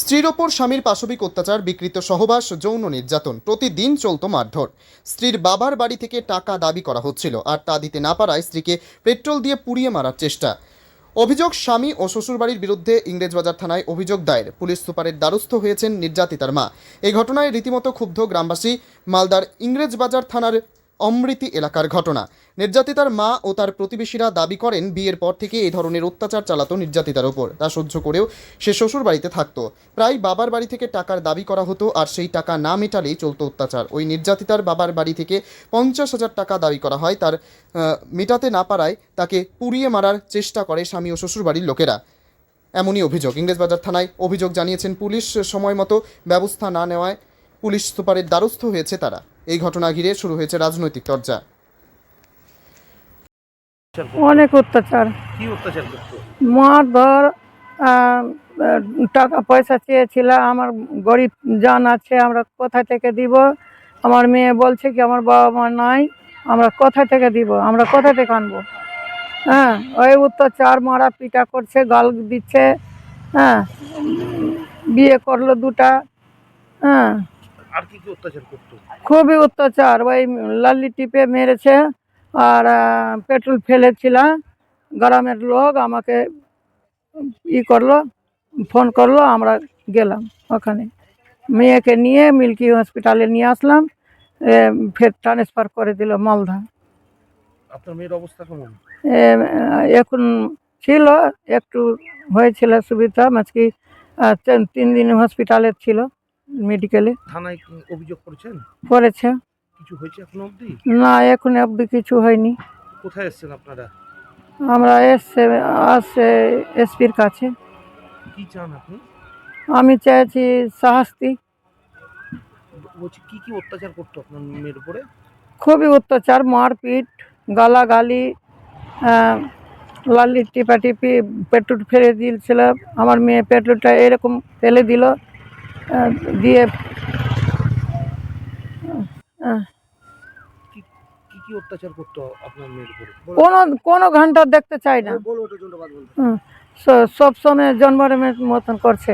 স্ত্রীর ওপর স্বামীর পাশবিক অত্যাচার, বিকৃত সহবাস, যৌন নির্যাতন প্রতিদিন চলত মারধর। স্ত্রীর বাবার বাড়ি থেকে টাকা দাবি করা হচ্ছিল আর তা দিতে না পারায় স্ত্রীকে পেট্রোল দিয়ে পুড়িয়ে মারার চেষ্টা। অভিযোগ, স্বামী ও শ্বশুরবাড়ির বিরুদ্ধে ইংরেজবাজার থানায় অভিযোগ দায়ের। পুলিশ সুপারের দ্বারস্থ হয়েছেন নির্যাতিতার মা। এই ঘটনায় রীতিমতো ক্ষুব্ধ গ্রামবাসী মালদার ইংরেজবাজার থানার অমৃতি এলাকার ঘটনা। নির্যাতিতার মা ও তার প্রতিবেশীরা দাবি করেন, বিয়ের পর থেকে এই ধরনের অত্যাচার চালাতো নির্যাতিতার ওপর। তা সহ্য করেও সে শ্বশুর বাড়িতে থাকতো। প্রায় বাবার বাড়ি থেকে টাকার দাবি করা হতো আর সেই টাকা না মেটালেই চলতো অত্যাচার। ওই নির্যাতিতার বাবার বাড়ি থেকে পঞ্চাশ হাজার টাকা দাবি করা হয়। তার মেটাতে না পারায় তাকে পুড়িয়ে মারার চেষ্টা করে স্বামী ও শ্বশুরবাড়ির লোকেরা। এমনই অভিযোগ। ইংরেজবাজার থানায় অভিযোগ জানিয়েছেন, পুলিশ সময় মতো ব্যবস্থা না নেওয়ায় পুলিশ সুপারের দ্বারস্থ হয়েছে তারা। এই ঘটনা ঘিরে শুরু হয়েছে রাজনৈতিক চর্চা। অনেক অত্যাচার। কি অত্যাচার করতো মারধর টাকা পয়সা চেয়েছিল আমার গরিব জান আছে আমরা কোথা থেকে দিব? আমার মেয়ে বলছে কি আমার বাবা মা নাই আমরা কোথা থেকে দিব? আমরা কোথা থেকে আনব? হ্যাঁ ওই অত্যাচার মারা পিটা করছে গাল দিচ্ছে হ্যাঁ বিয়ে করল দুটা হ্যাঁ। আর কি কি অত্যাচার করতো? খুবই অত্যাচার। ওই লাল্লি টিপে মেরেছে আর পেট্রোল ফেলেছিল। গ্রামের লোক আমাকে ই করল ফোন করল আমরা গেলাম ওখানে। মেয়েকে নিয়ে মিল্কি হসপিটালে নিয়ে আসলাম ফের ট্রান্সফার করে দিল মালদা। আপনার মেয়ের অবস্থা কেমন? এখন ছিল একটু হয়েছিল সুবিধা মাঝকি তিন দিন হসপিটালে ছিল। মেডিকেলে। থানায় অভিযোগ করেছেন? করেছে। কিছু হয়েছে এখনও অবধি? না এখন অবধি কিছু হয়নি। কোথায় এসেছেন আপনারা? আমরা এসছে আসছে এসপির কাছে। কি চান আপনি? আমি চাইছি শাস্তি। বলছি কি কি অত্যাচার করতো আপনার মেয়ের উপরে? খুবই অত্যাচার মারপিট গালাগালি লালি টিপাটিপি পেট্রোল ফেলে দিয়েছিল আমার মেয়ে পেট্রোলটা এরকম ফেলে দিল। দিয়ে কি অত্যাচার করতো আপনার মেয়ের উপরে? কোনো কোনো ঘণ্টা দেখতে চাই না। সব সময় জন্মরের মতন করছে।